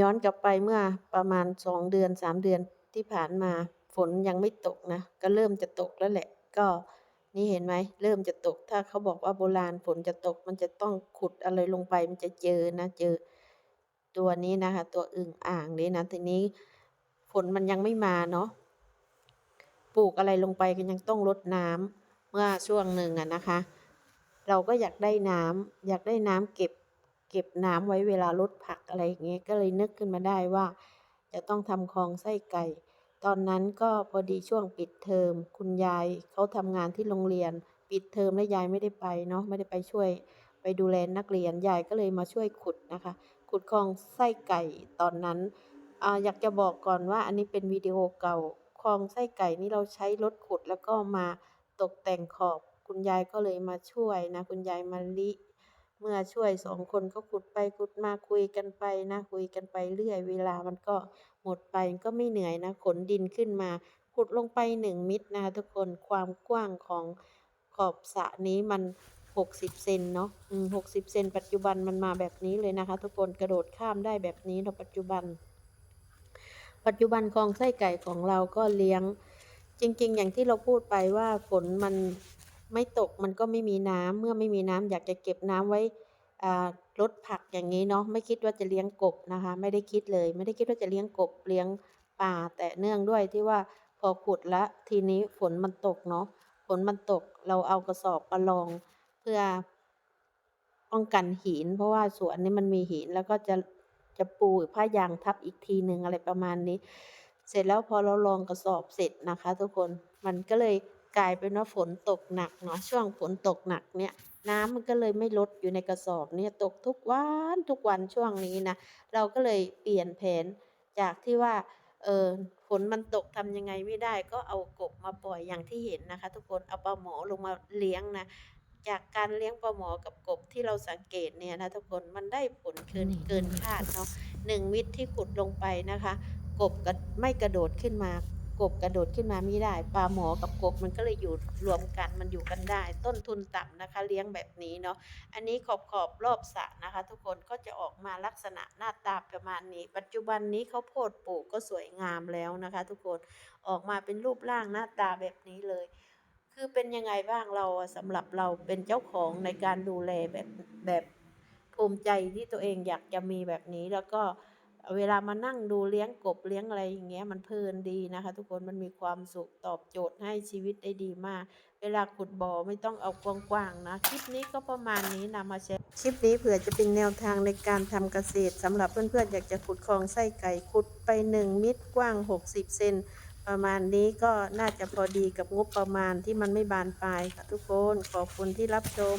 ย้อนกลับไปเมื่อประมาณสองเดือนสามเดือนที่ผ่านมาฝนยังไม่ตกนะ ก็เริ่มจะตกแล้วแหละ ก็นี่เห็นไหมเริ่มจะตก ถ้าเขาบอกว่าโบราณฝนจะตก มันจะต้องขุดอะไรลงไปมันจะเจอนะเจอ ตัวนี้นะคะ ตัวอึ่งอ่างนี้นะทีนี้ฝนมันยังไม่มาเนาะปลูกอะไรลงไปก็ยังต้องรดน้ำเมื่อช่วงหนึ่งอะนะคะ เราก็อยากได้น้ำอยากได้น้ำเก็บ เก็บน้ำไว้เวลารดผักอะไรอย่างเงี้ยก็เลยนึกขึ้นมาได้ว่า จะต้องทำคลองไส้ไก่ ตอนนั้นก็พอดีช่วงปิดเทอม คุณยายเขาทำงานที่โรงเรียน ปิดเทอมแล้วยายไม่ได้ไปเนาะไม่ได้ไปช่วย ไปดูแลนักเรียนยายก็เลยมาช่วยขุดนะคะ ขุดคลองไส้ไก่ตอนนั้นออยากจะบอกก่อนว่าอันนี้เป็นวิดีโอเก่าคลองไส้ไก่นี่เราใช้รถขุดแล้วก็มาตกแต่งขอบ คุณยายก็เลยมาช่วยนะ คุณยายมะลิ เมื่อช่วยสองคนก็ขุดไปขุดมาคุยกันไปนะคุยกันไปเรื่อย เวลามันก็หมดไปก็ไม่เหนื่อยนะขนดินขึ้นมา ขุดลงไปหนึ่งมิตรนะคะทุกคนความกว้างของขอบสระนี้มันหกสิบเซนเนาะหกสิบเซนปัจจุบันมันมาแบบนี้เลยนะคะ ทุกคนกระโดดข้ามได้แบบนี้เนาะปัจจุบัน ปัจจุบันคลองไส้ไก่ของเราก็เลี้ยง จริง ๆ อย่างที่เราพูดไปว่าฝนมัน ไม่ตกมันก็ไม่มีน้ำเมื่อไม่มีน้ำอยากจะเก็บน้ำไว้อ่ารดผักอย่างนี้เนาะไม่คิดว่าจะเลี้ยงกบนะคะ ไม่ได้คิดเลย ไม่ได้คิดว่าจะเลี้ยงกบเลี้ยงปลาแต่เนื่องด้วยที่ว่าพอขุดแล้วทีนี้ฝนมันตกเนาะฝนมันตกเราเอากระสอบมาลองเพื่อป้องกันหิน เพราะว่าสวนนี้มันมีหินแล้วก็จะจะปูผ้ายางทับอีกทีหนึ่งอะไรประมาณนี้ เสร็จแล้วพอเราลองกระสอบเสร็จนะคะ ทุกคนมันก็เลย กลายเป็นว่าฝนตกหนักเนาะช่วงฝนตกหนักเนี่ยน้ำมันก็เลยไม่ลดอยู่ในกระสอบเนี่ยตกทุกวันทุกวันช่วงนี้นะเราก็เลยเปลี่ยนแผนจากที่ว่าเออฝนมันตกทำยังไงไม่ได้ ก็เอากบมาปล่อยอย่างที่เห็นนะคะ ทุกคนเอาปลาหมอลงมาเลี้ยงนะจากการเลี้ยงปลาหมอกับกบที่เราสังเกตเนี่ยนะทุกคนมันได้ผลเกินเกินคาดเนาะหนึ่งมิตรที่ขุดลงไปนะคะ กบก็ไม่กระโดดขึ้นมา กบกระโดดขึ้นมาไม่ได้ปลาหมอกับกบมันก็เลยอยู่รวมกันมันอยู่กันได้ ต้นทุนต่ำนะคะ เลี้ยงแบบนี้เนาะอันนี้ขอบขอบรอบสระนะคะ ทุกคนก็จะออกมาลักษณะหน้าตาประมาณนี้ ปัจจุบันนี้เขาโพดปลูกก็สวยงามแล้วนะคะ ทุกคนออกมาเป็นรูปร่างหน้าตาแบบนี้เลย คือเป็นยังไงบ้างเราอะสำหรับเราเป็นเจ้าของในการดูแลแบบแบบภูมิใจที่ตัวเองอยากจะมีแบบนี้แล้วก็ เวลามานั่งดูเลี้ยงกบเลี้ยงอะไรอย่างเงี้ยมันเพลินดีนะคะ ทุกคนมันมีความสุขตอบโจทย์ให้ชีวิตได้ดีมาก เวลาขุดบ่อไม่ต้องเอากว้างๆนะคลิปนี้ก็ประมาณนี้นำมาแชร์คลิปนี้เผื่อจะเป็นแนวทางในการทำเกษตรสำหรับเพื่อนๆอยากจะขุดคลองไส้ไก่ขุดไป 1 มิตรกว้าง 60 เซนประมาณนี้ก็น่าจะพอดีกับงบประมาณที่มันไม่บานปลายค่ะทุกคนขอบคุณที่รับชม